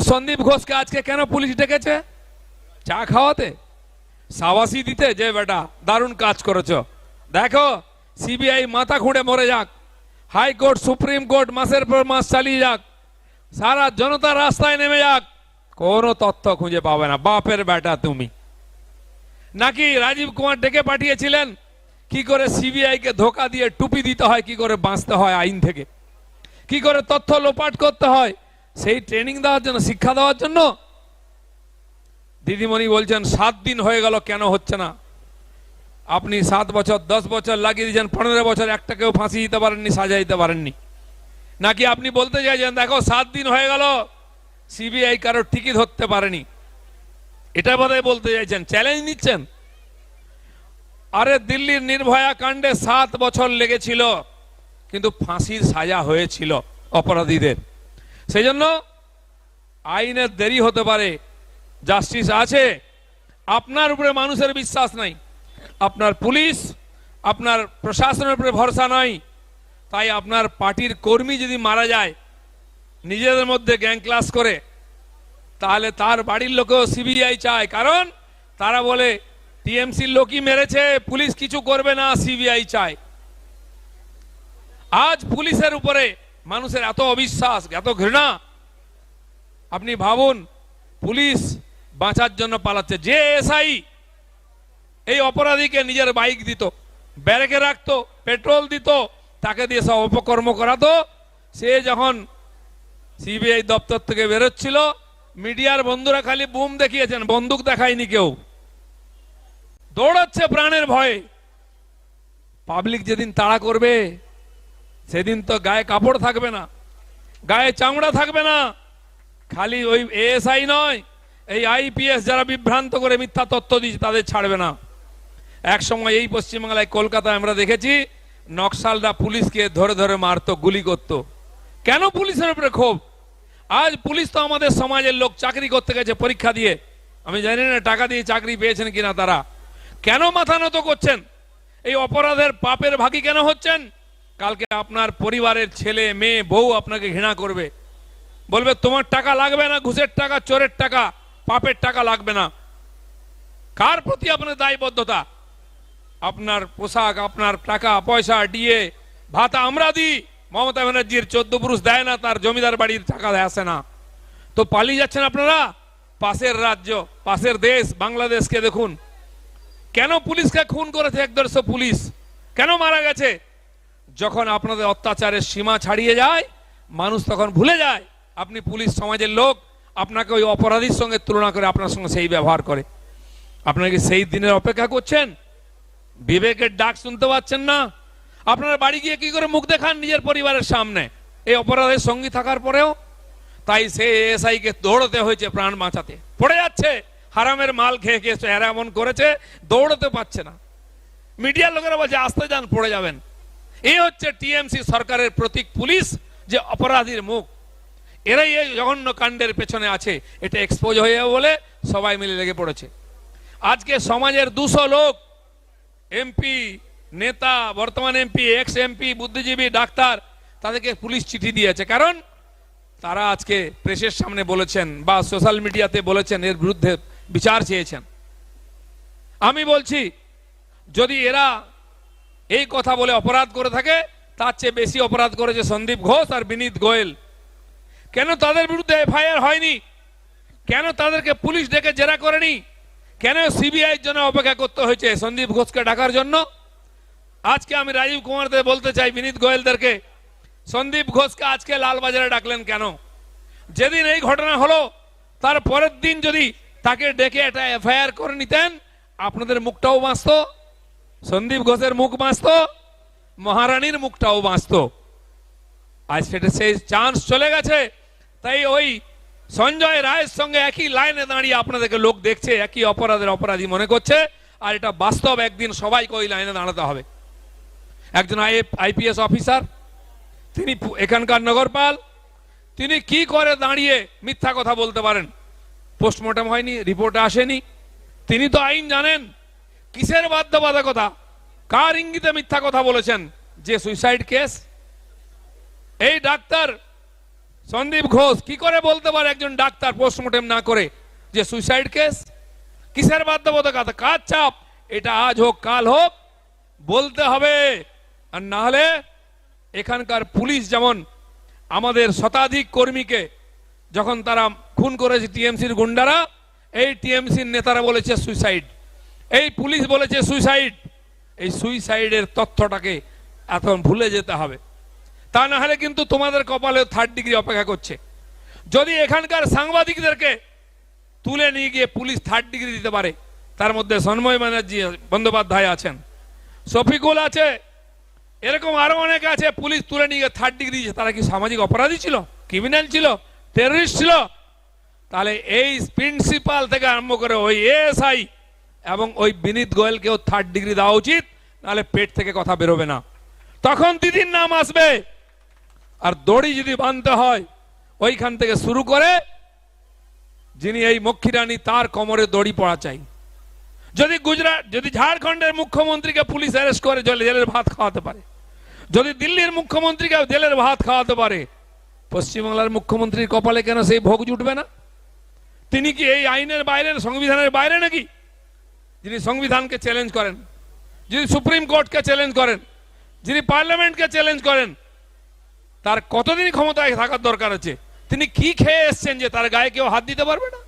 সন্দীপ ঘোষকে আজকে কেন পুলিশ ডেকেছে? চা খাওয়াতে? সাবাসি দিতে? যে বেটা, দারুণ কাজ করেছ। দেখো, সিবিআই মাথা খুঁড়ে মরে যাক। হাইকোর্ট, সুপ্রিম কোর্ট, মাসের পর মাস চালিয়ে যাক। সারা জনতা রাস্তায় নেমে যাক। কোনো তথ্য খুঁজে পাবে না। বাপের বেটা তুমি। নাকি রাজীব কুমার ডেকে পাঠিয়েছিলেন? কি করে সিবিআই কে ধোকা দিয়ে টুপি দিতে হয়? কি করে বাঁচতে হয় আইন থেকে? কি করে তথ্য লোপাট করতে হয়? সেই ট্রেনিং দেওয়ার জন্য, শিক্ষা দেওয়ার জন্য? দিদিমণি বলছেন, সাত দিন হয়ে গেল, কেন হচ্ছে না? আপনি সাত বছর, দশ বছর লাগিয়ে দিয়েছেন, পনেরো বছর একটাকেও ফাঁসি দিতে পারেননি, সাজা দিতে পারেননি। নাকি আপনি বলতে চাইছেন, দেখো, সাত দিন হয়ে গেল, সিবিআই কারোর ঠিকই ধরতে পারেনি। এটা বোধহয় বলতে চাইছেন চ্যালেঞ্জ নিচ্ছেন? আরে, দিল্লির নির্ভয়া কাণ্ডে সাত বছর লেগেছিল, কিন্তু ফাঁসির সাজা হয়েছিল অপরাধীদের। সেই জন্য আইনের দেরি হতে পারে। জাস্টিস আছে, আপনার উপরে মানুষের বিশ্বাস নাই, আপনার পুলিশ, আপনার প্রশাসনের উপরে ভরসা নাই, তাই আপনার পার্টির কর্মী যদি মারা যায়, নিজেদের মধ্যে গ্যাং ক্লাস করে, তাহলে তার বাড়ির লোকেও সিবিআই চায়, কারণ তারা বলে, টিএমসির লোকই মেরেছে, পুলিশ কিছু করবে না, সিবিআই চায়। আজ পুলিশের উপরে মানুষের এত অবিশ্বাস, এত ঘৃণা। আপনি ভাবুন, পুলিশ বাঁচার জন্য পালাচ্ছে। যে এসআই এই অপরাধীকে নিজের বাইক দিত, ব্যারেকে রাখতো, পেট্রোল দিত, তাকে দিয়ে সব অপকর্ম করাতো, সে যখন সিবিআই দপ্তর থেকে বেরোচ্ছিল, মিডিয়ার বন্ধুরা খালি বুম দেখিয়েছেন, বন্দুক দেখায়নি কেউ। দৌড়াচ্ছে প্রাণের ভয়ে। পাবলিক যেদিন তাড়া করবে সেদিন তো গায়ে কাপড় থাকবে না, গায়ে চামড়া থাকবে না, খালি ওই এএসআই নয়, এই আইপিএস যারা বিভ্রান্ত করে মিথ্যা তথ্য দিচ্ছে তাদের ছাড়বে না। এক সময় এই পশ্চিমবাংলায়, কলকাতায় আমরা দেখেছি নকশালরা পুলিশকে ধরে ধরে মারতো, গুলি করতো। কেন পুলিশের উপরে ক্ষোভ? আজ পুলিশ তো আমাদের সমাজের লোক, চাকরি করতে গেছে পরীক্ষা দিয়ে। আমি জানি না টাকা দিয়ে চাকরি পেয়েছেন কিনা তারা। কেন মাথা নত করছেন? এই অপরাধের পাপের ভাগী কেন হচ্ছেন? কালকে আপনার পরিবারের ছেলে, মেয়ে, বউ আপনাকে ঘৃণা করবে। বলবে, তোমার টাকা লাগবে না, ঘুষের টাকা, চোরের টাকা, পাপের টাকা লাগবে না। কার প্রতি আপনার দায়বদ্ধতা? আপনার পোশাক, আপনার টাকা, পয়সা, ডিএ, ভাতা আমরা দিই। মমতা ব্যানার্জির চোদ্দ পুরুষ দেয় না, তার জমিদার বাড়ির টাকা দেয় আসে না। তো পালিয়ে যাচ্ছেন আপনারা? পাশের রাজ্য, পাশের দেশ, বাংলাদেশকে দেখুন। কেন পুলিশকে খুন করেছে একদর্শ পুলিশ? কেন মারা গেছে? যখন আপনাদের অত্যাচারের সীমা ছাড়িয়ে যায়, মানুষ তখন ভুলে যায়, আপনি পুলিশ সমাজের লোক, আপনাকে ওই অপরাধীর সঙ্গে তুলনা করে আপনার সঙ্গে সেই ব্যবহার করে। আপনারা কি সেই দিনের অপেক্ষা করছেন? বিবেকের ডাক শুনতে পাচ্ছেন না? আপনারা বাড়ি গিয়ে কি করে মুখ দেখান নিজের পরিবারের সামনে? এই অপরাধের সঙ্গী থাকার পরেও? তাই সে এসআই কে দৌড়তে হয়েছে প্রাণ বাঁচাতে। পড়ে যাচ্ছে, হারামের মাল খেয়ে খেয়ে এরা এমন করেছে, দৌড়তে পারছে না। মিডিয়ার লোকেরা বলছে, আসতে যান, পড়ে যাবেন। এই হচ্ছে টিএমসি সরকারের প্রতীক পুলিশ যে অপরাধীর মুখ। এরাই এই জঘন্য কাণ্ডের পেছনে আছে। এটা এক্সপোজ হয়ে যাবে বলে সবাই মিলে লেগে পড়েছে। আজকে সমাজের দুশো লোক এমপি নেতা, বর্তমান এমপি এক্স এমপি বুদ্ধিজীবী, ডাক্তার, তাদেরকে পুলিশ চিঠি দিয়েছে। কারণ তারা আজকে প্রেসের সামনে বলেছেন বা সোশ্যাল মিডিয়াতে বলেছেন, এর বিরুদ্ধে বিচার চেয়েছেন। আমি বলছি, যদি এরা এই কথা বলে অপরাধ করে থাকে, তার চেয়ে বেশি অপরাধ করেছে সন্দীপ ঘোষ আর বিনীত গোয়েল। কেন তাদের বিরুদ্ধে এফআইআর হয়নি? কেন তাদেরকে পুলিশ ডেকে জেরা করেনি? কেন সিবিআই জন্য অপেক্ষা করতে হয়েছে সন্দীপ ঘোষকে ডাকার জন্য? আজকে আমি রাজীব কুমারদের বলতে চাই বিনীত গোয়েলদেরকে, সন্দীপ ঘোষকে আজকে লালবাজারে ডাকলেন কেন? যেদিন এই ঘটনা হলো, তার পরের দিন যদি তাকে ডেকে একটা এফআইআর করে নিতেন, আপনাদের মুখটাও বাঁচত সন্দীপ ঘোষের মুখ বাঁচত, মহারানীর মুখটাও বাঁচত। আজ সেটা সেই চান্স চলে গেছে। তাই ওই সঞ্জয় রায়ের সঙ্গে একই লাইনে দাঁড়িয়ে আপনাদেরকে লোক দেখছে, একই অপরাধের অপরাধী মনে করছে, আর এটা বাস্তব একদিন সবাইকে ওই লাইনে দাঁড়াতে হবে। একজন আইপিএস অফিসার, তিনি এখানকার নগরপাল, তিনি কি করে দাঁড়িয়ে মিথ্যা কথা বলতে পারেন? পোস্টমর্টম হয়নি, রিপোর্টে আসেনি। তিনি তো আইন জানেন। কিসের বাধ্যবাধকতা? কার ইঙ্গিতে মিথ্যা কথা বলেছেন? যে সুইসাইড কেস এই ডাক্তার সন্দীপ ঘোষ কি করে বলতে পারে একজন ডাক্তার পোস্টমর্টেম না করে যে সুইসাইড কেস কিসের বাধ্যবাধকতা? কার চাপ? এটা আজ হোক, কাল হোক, বলতে হবে। আর না হলে এখানকার পুলিশ যেমন আমাদের শতাধিক কর্মীকে যখন তারা খুন করেছে টিএমসির গুন্ডারা, এই টিএমসির নেতারা বলেছে সুইসাইড এই পুলিশ বলেছে সুইসাইড এই সুইসাইডের তথ্যটাকে এখন ভুলে যেতে হবে। তা না হলে কিন্তু তোমাদের কপালে থার্ড ডিগ্রি অপেক্ষা করছে। যদি এখানকার সাংবাদিকদেরকে তুলে নিয়ে গিয়ে পুলিশ থার্ড ডিগ্রি দিতে পারে, তার মধ্যে সন্ময় ব্যানার্জি বন্দ্যোপাধ্যায় আছেন, শফিকুল আছে, এরকম আরও অনেক আছে, পুলিশ তুলে নিয়ে গিয়ে থার্ড ডিগ্রি দিয়েছে। তারা কি সামাজিক অপরাধী ছিল? ক্রিমিনাল ছিল? টেররিস্ট ছিল? তাহলে এই প্রিন্সিপাল থেকে আরম্ভ করে ওই এএসআই এবং ওই বিনীত গোয়েলকেও থার্ড ডিগ্রি দেওয়া উচিত, নাহলে পেট থেকে কথা বেরোবে না। তখন দিদির নাম আসবে। আর দড়ি যদি বাঁধতে হয়, ওইখান থেকে শুরু করে যিনি এই মক্ষীরানী, তার কোমরে দড়ি পড়া চাই। যদি গুজরাট যদি ঝাড়খণ্ডের মুখ্যমন্ত্রীকে পুলিশ অ্যারেস্ট করে, জেলে জেলের ভাত খাওয়াতে পারে। যদি দিল্লির মুখ্যমন্ত্রীকে জেলের ভাত খাওয়াতে পারে, পশ্চিমবাংলার মুখ্যমন্ত্রীর কপালে কেন সেই ভোগ জুটবে না? তিনি কি এই আইনের বাইরের, সংবিধানের বাইরে নাকি? যিনি সংবিধানকে চ্যালেঞ্জ করেন, যিনি সুপ্রিম কোর্টকে চ্যালেঞ্জ করেন, যিনি পার্লামেন্টকে চ্যালেঞ্জ করেন, তার কতদিন ক্ষমতায় থাকার দরকার আছে? তিনি কি খেয়ে এসছেন যে তার গায়ে কেউ হাত দিতে পারবে না?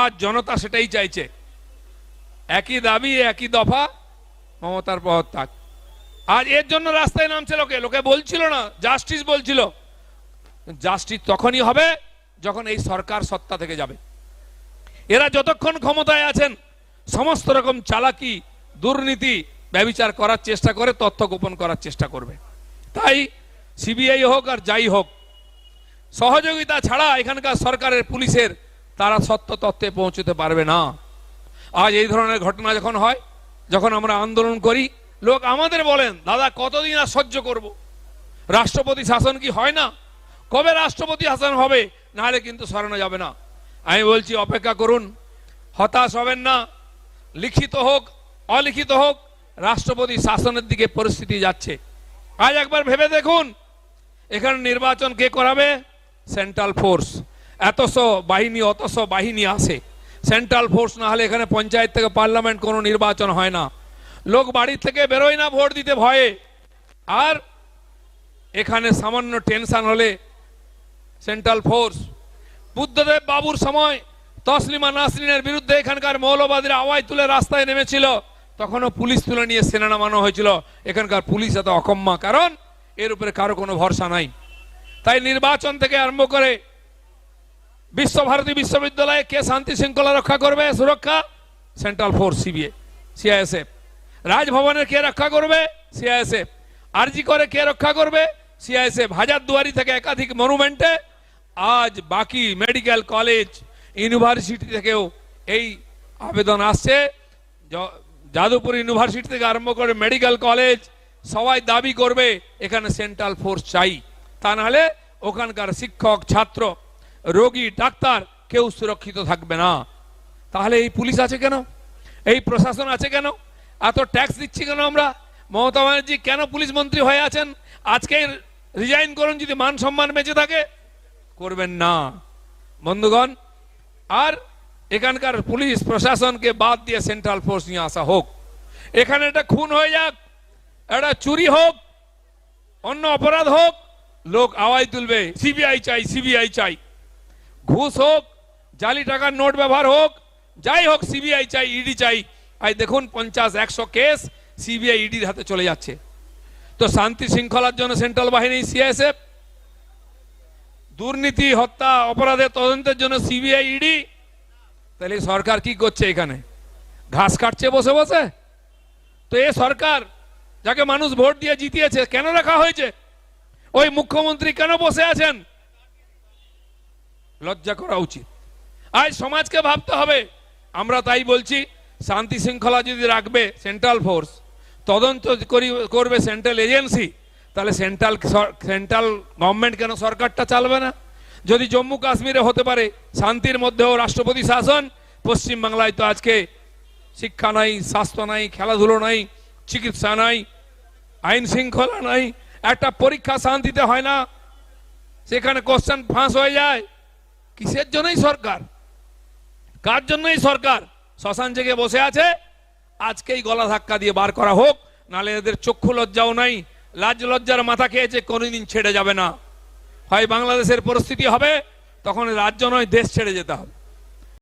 আজ জনতা সেটাই চাইছে। একই দাবি, একই দফা, মমতার পর পদত্যাগ আজ এর জন্য রাস্তায় নামছে লোকে। লোকে বলছিল না জাস্টিস বলছিল। জাস্টিস তখনই হবে যখন এই সরকার সত্তা থেকে যাবে। এরা যতক্ষণ ক্ষমতায় আছেন সমস্ত রকম চালাকি, দুর্নীতি ব্যবিচার করার চেষ্টা করে, তথ্য গোপন করার চেষ্টা করবে। তাই সিবিআই হোক আর যাই হোক, সহযোগিতা ছাড়া এখানকার সরকারের পুলিশের তারা সত্য তথ্যে পৌঁছতে পারবে না। আজ এই ধরনের ঘটনা যখন হয়, যখন আমরা আন্দোলন করি, লোক আমাদের বলেন, দাদা, কতদিন আর সহ্য করব? রাষ্ট্রপতি শাসন কি হয় না? কবে রাষ্ট্রপতি শাসন হবে? নাহলে কিন্তু সরানো যাবে না। আমি বলছি, অপেক্ষা করুন, হতাশ হবেন না। লিখিত হোক, অলিখিত হোক, রাষ্ট্রপতি শাসনের দিকে পরিস্থিতি যাচ্ছে। আজ একবার ভেবে দেখুন, এখানে নির্বাচন কে করাবে? সেন্ট্রাল ফোর্স এতশ বাহিনী, অতশ বাহিনী আসে। সেন্ট্রাল ফোর্স না হলে এখানে পঞ্চায়েত থেকে পার্লামেন্ট কোনো নির্বাচন হয় না। লোক বাড়ি থেকে বেরোয় না ভোট দিতে ভয়ে। আর এখানে সামান্য টেনশন হলে সেন্ট্রাল ফোর্স বুদ্ধদেব বাবুর সময় তসলিমা নাসরিনের বিরুদ্ধে এখানকার মৌলবাদীরা আওয়াজ তুলে রাস্তায় নেমেছিল। তখনও পুলিশ তুলে নিয়ে সেনা নামানো হয়েছিল। এখানকার পুলিশ এত অকম্মা। কারণ এর উপরে কারও কোনো ভরসা নাই। তাই নির্বাচন থেকে আরম্ভ করে বিশ্বভারতী বিশ্ববিদ্যালয়ে কে শান্তি শৃঙ্খলা রক্ষা করবে? সুরক্ষা? সেন্ট্রাল ফোর্স সিবিএ সিআইএসএফ রাজভবনের কে রক্ষা করবে? সিআইএসএফ আরজি করে কে রক্ষা করবে? সিআইএসএফ হাজারদুয়ারি থেকে একাধিক মনুমেন্টে। আজ বাকি মেডিকেল কলেজ ইউনিভার্সিটি থেকেও এই আবেদন আসছে। যাদবপুর ইউনিভার্সিটি থেকে আরম্ভ করে মেডিকেল কলেজ সবাই দাবি করবে এখানে সেন্ট্রাল ফোর্স চাই। তা নাহলে ওখানকার শিক্ষক, ছাত্র, রোগী, ডাক্তার কেউ সুরক্ষিত থাকবে না। তাহলে এই পুলিশ আছে কেন? এই প্রশাসন আছে কেন? এত ট্যাক্স দিচ্ছি কেন আমরা? মমতা ব্যানার্জি কেন পুলিশ মন্ত্রী হয়ে আছেন? আজকে রিজাইন করুন যদি মান সম্মান বেঁচে থাকে। করবেন না। বন্ধুগণ আর এখানকার পুলিশ প্রশাসনকে বাদ দিয়ে সেন্ট্রাল ফোর্স নিয়ে আসা হোক। এখানে একটা খুন হয়ে যাক, একটা চুরি হোক, অন্য অপরাধ হোক, লোক আওয়াজ তুলবে সিবিআই চাই সিবিআই চাই। ঘুষ হোক, জালি টাকার নোট ব্যবহার হোক, যাই হোক সিবিআই চাই ইডি চাই। আজ দেখুন, পঞ্চাশ, একশো কেস সিবিআই ইডির হাতে চলে যাচ্ছে। তো শান্তি শৃঙ্খলার জন্য সেন্ট্রাল বাহিনী সিএসএফ দুর্নীতি, হত্যা, অপরাধের তদন্তের জন্য সিবিআই ইডি তাহলে সরকার কি করছে এখানে? ঘাস কাটছে বসে বসে? তো এ সরকার যাকে মানুষ ভোট দিয়ে জিতিয়েছে, কেন রাখা হয়েছে? ওই মুখ্যমন্ত্রী কেন বসে আছেন? লজ্জা করা উচিত। আজ সমাজকে ভাবতে হবে। আমরা তাই বলছি, শান্তি শৃঙ্খলা যদি রাখবে সেন্ট্রাল ফোর্স তদন্ত করি- করবে সেন্ট্রাল এজেন্সি তাহলে সেন্ট্রাল সেন্ট্রাল গভর্নমেন্ট কেন সরকারটা চালবে না? যদি জম্মু কাশ্মীরে হতে পারে, শান্তির মধ্যেও রাষ্ট্রপতি শাসন, পশ্চিম বাংলায় তো আজকে শিক্ষা নাই, স্বাস্থ্য নাই, খেলাধুলো নাই, চিকিৎসা নাই, আইন শৃঙ্খলা নাই, একটা পরীক্ষা শান্তিতে হয় না, সেখানে কোশ্চেন ফাঁস হয়ে যায়। কিসের জন্যই সরকার? কার জন্যই সরকার? শ্মশান জেগে বসে আছে, আজকেই গলা ধাক্কা দিয়ে বার করা হোক, নালে এদের চক্ষু লজ্জাও নাই লাজ লজ্জার মাথা খেয়েছে কোনোদিন ছেড়ে যাবে না। হয় বাংলাদেশের পরিস্থিতি হবে, তখন রাজ্য নয়, দেশ ছেড়ে যেতে হবে।